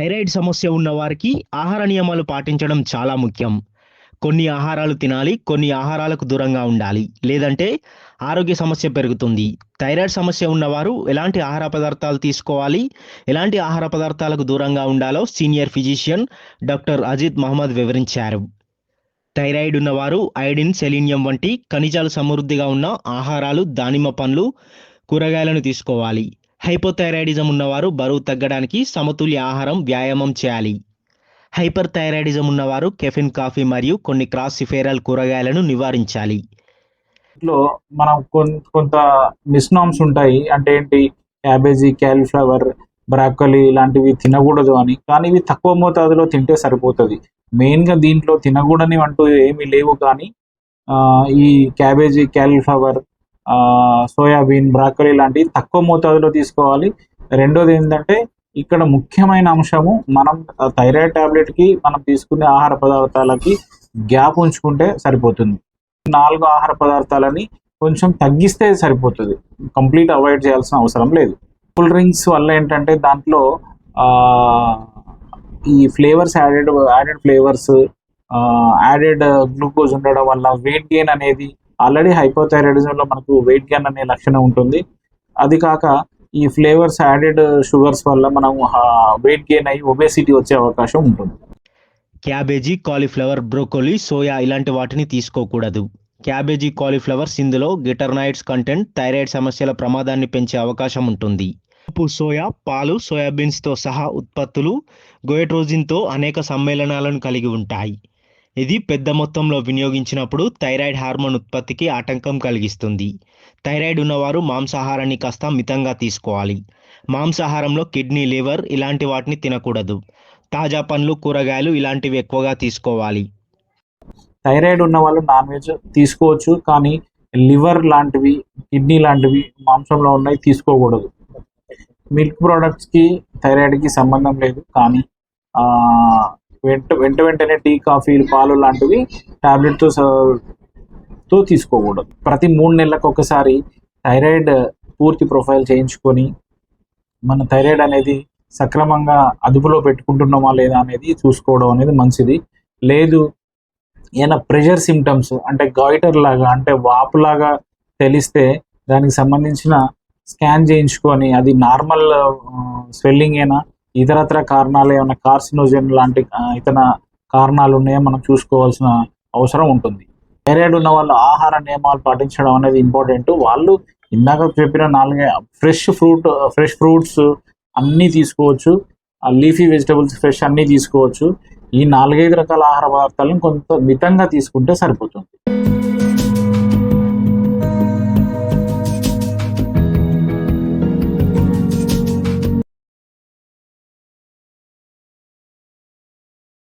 Thyroid సమస్య ఉన్న వారికి ఆహార నియమాలు పాటించడం చాలా ముఖ్యం. కొన్ని ఆహారాలు తినాలి కొన్ని ఆహారాలకు దూరంగా ఉండాలి. లేదంటే ఆరోగ్య సమస్య పెరుగుతుంది. థైరాయిడ్ సమస్య ఉన్నవారు ఎలాంటి ఆహార పదార్థాలు తీసుకోవాలి ఎలాంటి ఆహార పదార్థాలకు దూరంగా ఉండాలో senior physician doctor Ajith Mohammed వివరించారు. థైరాయిడ్ ఉన్నవారు ఐడిన్ సెలీనియం వంటి ఖనిజాలు సమృద్ధిగా ఉన్న ఆహారాలు దానిమ్మ పండ్లు కూరగాయలను తీసుకోవాలి. హైపోథైరాయిడిజం ఉన్నవారు బరువు తగ్గడానికి సమతుల్య ఆహారం వ్యాయామం చేయాలి. హైపర్ థైరాయిడిజం ఉన్నవారు కెఫిన్ కాఫీ మరియు కొన్ని క్రాసిఫేరల్ కూరగాయలను నివారించాలి. లో మనం కొంత మిస్నామ్స్ ఉంటాయి. అంటే ఏంటి? క్యాబేజీ క్యాలీఫ్లవర్ బ్రాకలీ ఇలాంటివి తినకూడదు అని. కానీ ఇవి తక్కువ మోతాదులో తింటే సరిపోతుంది. మెయిన్గా దీంట్లో తినకూడని అంటూ ఏమీ లేవు కానీ ఈ క్యాబేజీ క్యాలీఫ్లవర్ సోయాబీన్ బ్రాకలీ లాంటివి తక్కువ మోతాదులో తీసుకోవాలి. రెండోది ఏంటంటే ఇక్కడ ముఖ్యమైన అంశము మనం థైరాయిడ్ టాబ్లెట్కి మనం తీసుకునే ఆహార పదార్థాలకి గ్యాప్ ఉంచుకుంటే సరిపోతుంది. నాలుగు ఆహార పదార్థాలని కొంచెం తగ్గిస్తే సరిపోతుంది. కంప్లీట్ అవాయిడ్ చేయాల్సిన అవసరం లేదు. కూల్ డ్రింక్స్ వల్ల ఏంటంటే దాంట్లో ఈ flavours added added flavours added glucose ఉండడం వల్ల వెయిట్ గెయిన్ అనేది ఆల్రెడీ హైపోథైరాయిడిజంలో మనకు వెయిట్ గెయిన్ అనే లక్షణం ఉంటుంది. అది కాక ఈ ఫ్లేవర్స్ యాడెడ్ షుగర్స్ వల్ల మనం వెయిట్ గెయిన్ అయ్యి ఒబేసిటీ వచ్చే అవకాశం ఉంటుంది. క్యాబేజీ కాలీఫ్లవర్ బ్రోకోలీ సోయా ఇలాంటి వాటిని తీసుకోకూడదు. క్యాబేజీ కాలీఫ్లవర్స్ ఇందులో గిటర్నాయిడ్స్ కంటెంట్ థైరాయిడ్ సమస్యల ప్రమాదాన్ని పెంచే అవకాశం ఉంటుంది. ఉప్పు సోయా పాలు సోయాబీన్స్తో సహా ఉత్పత్తులు గోయట్రోజిన్తో అనేక సమ్మేళనాలను కలిగి ఉంటాయి. ఇది పెద్ద మొత్తంలో వినియోగించినప్పుడు థైరాయిడ్ హార్మోన్ ఉత్పత్తికి ఆటంకం కలిగిస్తుంది. థైరాయిడ్ ఉన్నవారు మాంసాహారాన్ని కాస్త మితంగా తీసుకోవాలి. మాంసాహారంలో కిడ్నీ లివర్ ఇలాంటి వాటిని తినకూడదు. తాజా పండ్లు కూరగాయలు ఇలాంటివి ఎక్కువగా తీసుకోవాలి. థైరాయిడ్ ఉన్న వాళ్ళు నాన్ వెజ్ తీసుకోవచ్చు కానీ లివర్ లాంటివి కిడ్నీ లాంటివి మాంసంలో ఉన్నాయి తీసుకోకూడదు. మిల్క్ ప్రోడక్ట్స్కి థైరాయిడ్కి సంబంధం లేదు కానీ వెంట వెంట వెంటనే టీ కాఫీలు పాలు లాంటివి టాబ్లెట్తో తో తీసుకోకూడదు. ప్రతి మూడు నెలలకు ఒకసారి థైరాయిడ్ పూర్తి ప్రొఫైల్ చేయించుకొని మన థైరాయిడ్ అనేది సక్రమంగా అదుపులో పెట్టుకుంటున్నామా లేదా అనేది చూసుకోవడం అనేది మంచిది. లేదు ఏమైనా ప్రెషర్ సిమ్టమ్స్ అంటే గాయిటర్ లాగా అంటే వాపు లాగా తెలిస్తే దానికి సంబంధించిన స్కాన్ చేయించుకొని అది నార్మల్ స్వెల్లింగ్ అయినా ఇతరత్ర కారణాలు ఏమైనా కార్సినోజన్ లాంటి ఇతర కారణాలు ఉన్నాయో మనం చూసుకోవాల్సిన అవసరం ఉంటుంది. థైరాయిడ్ ఉన్న వాళ్ళు ఆహార నియమాలు పాటించడం అనేది ఇంపార్టెంట్ వాళ్ళు ఇందాక చెప్పిన నాలుగే ఫ్రెష్ ఫ్రూట్ ఫ్రెష్ ఫ్రూట్స్ అన్నీ తీసుకోవచ్చు. లీఫీ వెజిటబుల్స్ ఫ్రెష్ అన్నీ తీసుకోవచ్చు. ఈ నాలుగైదు రకాల ఆహార పదార్థాలను కొంత మితంగా తీసుకుంటే సరిపోతుంది.